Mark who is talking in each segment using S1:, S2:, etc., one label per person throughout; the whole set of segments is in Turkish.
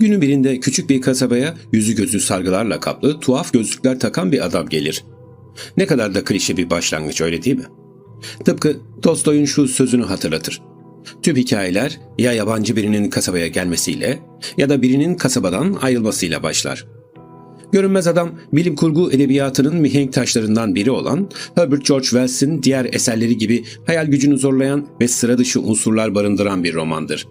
S1: Günün birinde küçük bir kasabaya yüzü gözü sargılarla kaplı tuhaf gözlükler takan bir adam gelir. Ne kadar da klişe bir başlangıç öyle değil mi? Tıpkı Tolstoy'un şu sözünü hatırlatır. Tüm hikayeler ya yabancı birinin kasabaya gelmesiyle ya da birinin kasabadan ayrılmasıyla başlar. Görünmez Adam, bilim kurgu edebiyatının mihenk taşlarından biri olan Herbert George Wells'in diğer eserleri gibi hayal gücünü zorlayan ve sıra dışı unsurlar barındıran bir romandır.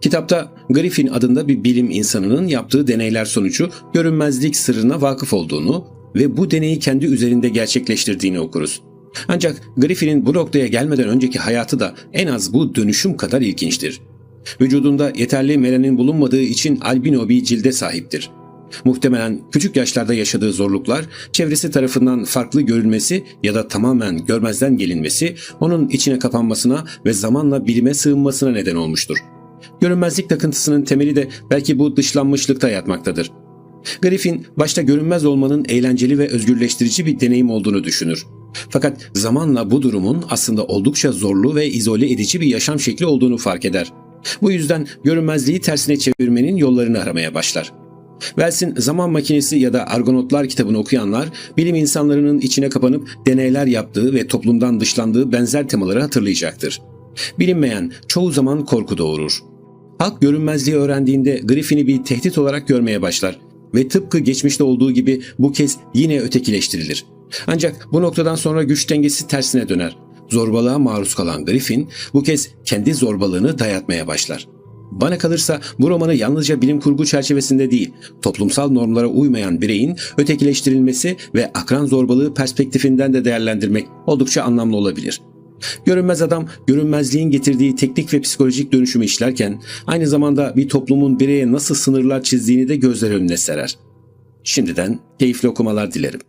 S1: Kitapta Griffin adında bir bilim insanının yaptığı deneyler sonucu görünmezlik sırrına vakıf olduğunu ve bu deneyi kendi üzerinde gerçekleştirdiğini okuruz. Ancak Griffin'in bu noktaya gelmeden önceki hayatı da en az bu dönüşüm kadar ilginçtir. Vücudunda yeterli melanin bulunmadığı için albino bir cilde sahiptir. Muhtemelen küçük yaşlarda yaşadığı zorluklar, çevresi tarafından farklı görülmesi ya da tamamen görmezden gelinmesi onun içine kapanmasına ve zamanla bilime sığınmasına neden olmuştur. Görünmezlik takıntısının temeli de belki bu dışlanmışlıkta yatmaktadır. Griffin başta görünmez olmanın eğlenceli ve özgürleştirici bir deneyim olduğunu düşünür. Fakat zamanla bu durumun aslında oldukça zorlu ve izole edici bir yaşam şekli olduğunu fark eder. Bu yüzden görünmezliği tersine çevirmenin yollarını aramaya başlar. Wells'in Zaman Makinesi ya da Argonotlar kitabını okuyanlar bilim insanlarının içine kapanıp deneyler yaptığı ve toplumdan dışlandığı benzer temaları hatırlayacaktır. Bilinmeyen çoğu zaman korku doğurur. Halk görünmezliği öğrendiğinde Griffin'i bir tehdit olarak görmeye başlar ve tıpkı geçmişte olduğu gibi bu kez yine ötekileştirilir. Ancak bu noktadan sonra güç dengesi tersine döner. Zorbalığa maruz kalan Griffin bu kez kendi zorbalığını dayatmaya başlar. Bana kalırsa bu romanı yalnızca bilim kurgu çerçevesinde değil, toplumsal normlara uymayan bireyin ötekileştirilmesi ve akran zorbalığı perspektifinden de değerlendirmek oldukça anlamlı olabilir. Görünmez adam görünmezliğin getirdiği teknik ve psikolojik dönüşümü işlerken aynı zamanda bir toplumun bireye nasıl sınırlar çizdiğini de gözler önüne serer. Şimdiden keyifli okumalar dilerim.